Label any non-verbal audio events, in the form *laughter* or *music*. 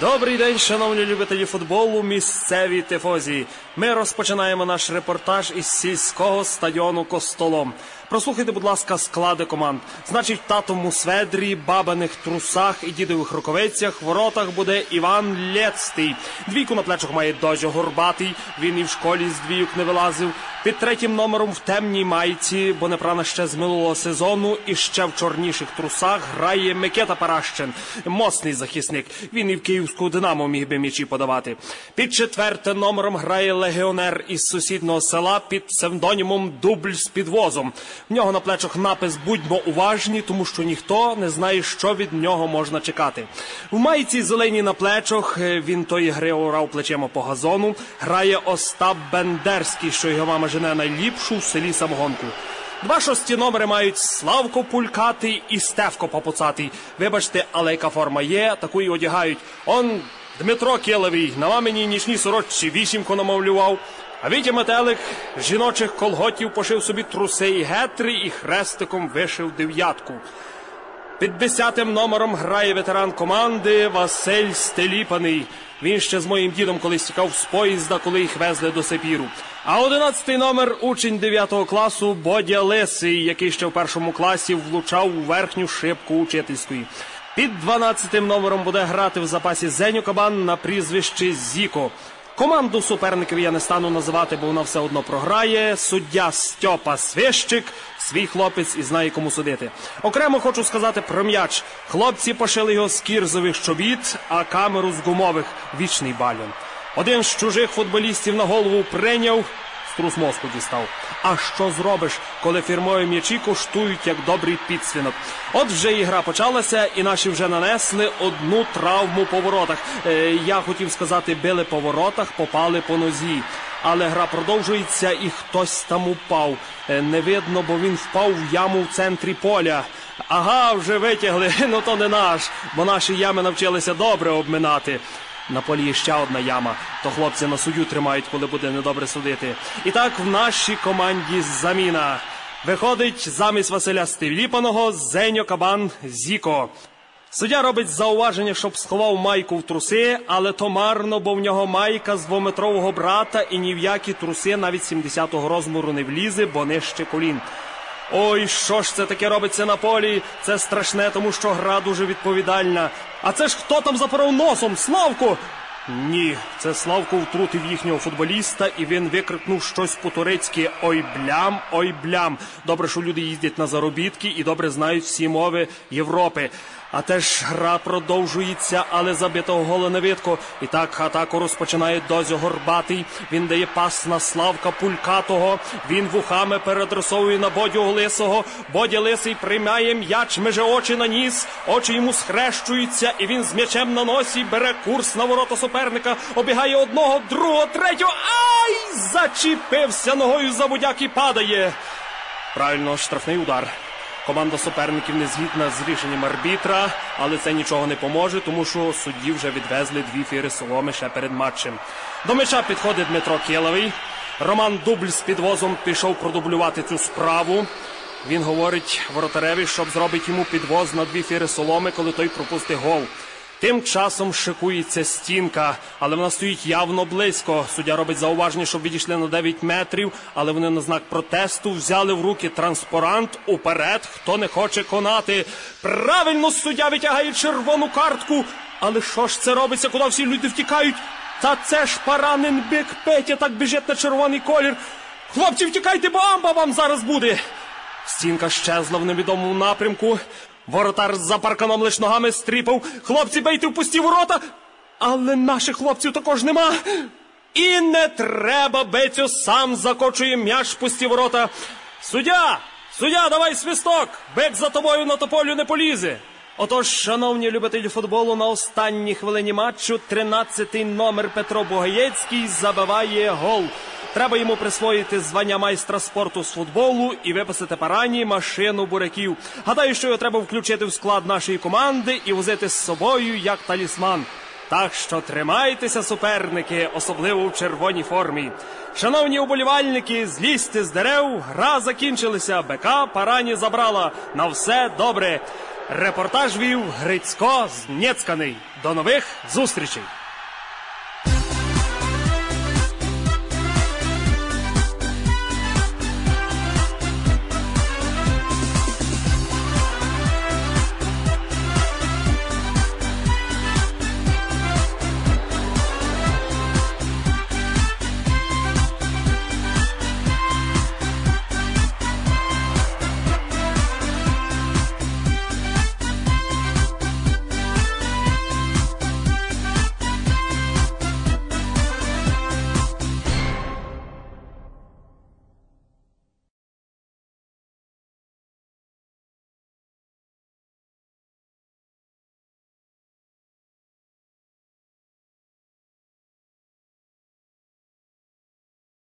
Добрий день, шановні любителі футболу, місцеві тифозі. Ми розпочинаємо наш репортаж із сільського стадіону Костолом. Прослухайте, будь ласка, склади команд. Значить, в татому сведрі, бабиних трусах і дідових рукавицях в воротах буде Іван Лєцький. Двійку на плечах має Дозьо Горбатий. Він і в школі з двійок не вилазив. Під третім номером в темній майці, бо непрана ще з минулого сезону, і ще в чорніших трусах грає Микета Паращин. Моцний захисник. Він і в київську динамо міг би м'ячі подавати. Під четвертим номером грає легіонер із сусіднього села під псевдонімом Дубль з підвозом. В нього на плечах напис Будьмо уважні, тому що ніхто не знає, що від нього можна чекати. В майці зеленій на плечах е, він тої гри орав плечима по газону. Грає Остап Бендерський, що його мама жене найліпшу в селі самогонку. Два шості номери мають Славко Пулькатий і Стевко Попуцатий. Вибачте, але яка форма є, таку і одягають. Он Дмитро Кілевий на маминій нічній сорочці вісімку намовлював. А Вітя Метелик з жіночих колготів пошив собі труси і гетри і хрестиком вишив дев'ятку. Під десятим номером грає ветеран команди Василь Стеліпаний. Він ще з моїм дідом колись тікав з поїзда, коли їх везли до Сипіру. А одинадцятий номер учень 9 класу Бодя Лисий, який ще в першому класі влучав у верхню шибку учительської. Під 12 номером буде грати в запасі Зеню Кабан на прізвище Зіко. Команду суперників я не стану називати, бо вона все одно програє. Суддя Стьопа Свищик, свій хлопець і знає, кому судити. Окремо хочу сказати про м'яч. Хлопці пошили його з кірзових чобіт, а камеру з гумових вічний бальон. Один з чужих футболістів на голову прийняв, струс мозку дістав. А що зробиш, коли фірмові м'ячі коштують як добрий підсвінок? От вже і гра почалася, і наші вже нанесли одну травму по воротах. Е, я хотів сказати, били по воротах, попали по нозі. Але гра продовжується і хтось там упав. Е, не видно, бо він впав в яму в центрі поля. Ага, вже витягли. *laughs* Ну то не наш, бо наші ями навчилися добре обминати. На полі є ще одна яма, то хлопці на суддю тримають, коли буде недобре судити. І так в нашій команді заміна. Виходить замість Василя Стевліпаного Зеньо Кабан Зіко. Суддя робить зауваження, щоб сховав майку в труси, але то марно, бо в нього майка з двометрового брата і ні в які труси навіть 70-го розміру не влізе, бо нижче колін. Ой, що ж це таке робиться на полі? Це страшне, тому що гра дуже відповідальна. А це ж хто там запоров носом? Славку! Ні, це Славко втрутив їхнього футболіста, і він викрикнув щось по-турецьки Ой блям, ой блям. Добре, що люди їздять на заробітки і добре знають всі мови Європи. А теж гра продовжується, але забитого гола не видко. І так атаку розпочинає Дозьо Горбатий. Він дає пас на Славка Пулькатого. Він вухами передресовує на Бодю Лисого. Бодя Лисий приймає м'яч, меже очі на ніс. Очі йому схрещуються, і він з м'ячем на носі бере курс на ворота суперника. Обігає одного, другого, третього. Ай! Зачіпився ногою за будяк і падає. Правильно, штрафний удар. Команда суперників не згідна з рішенням арбітра, але це нічого не поможе, тому що судді вже відвезли дві фіри соломи ще перед матчем. До м'яча підходить Дмитро Кіловий. Роман Дубль з підвозом пішов продублювати цю справу. Він говорить воротареві, щоб зробить йому підвоз на дві фіри соломи, коли той пропустить гол. Тим часом шикується стінка, але вона стоїть явно близько. Суддя робить зауваження, щоб відійшли на 9 метрів, але вони на знак протесту взяли в руки транспарант уперед, хто не хоче конати. Правильно суддя витягає червону картку. Але що ж це робиться, куди всі люди втікають? Та це ж поранен бик Петя так біжить на червоний колір. Хлопці, втікайте, бо амба вам зараз буде. Стінка щезла в невідомому напрямку. Воротар за парканом лиш ногами стріпав. Хлопці, бейте в пусті ворота. Але наших хлопців також нема. І не треба, Бецю, сам закочує м'яч в пусті ворота. Суддя! Суддя, давай свисток! Бек за тобою на тополю не полізе. Отож, шановні любителі футболу, на останній хвилині матчу 13-й номер Петро Бугаєцький забиває гол. Треба йому присвоїти звання майстра спорту з футболу і виписати парані машину буряків. Гадаю, що його треба включити в склад нашої команди і возити з собою як талісман. Так що тримайтеся, суперники, особливо в червоній формі. Шановні уболівальники, злізьте з дерев, гра закінчилася. БК парані забрала. На все добре. Репортаж вів Грицько Знєцьканий. До нових зустрічей!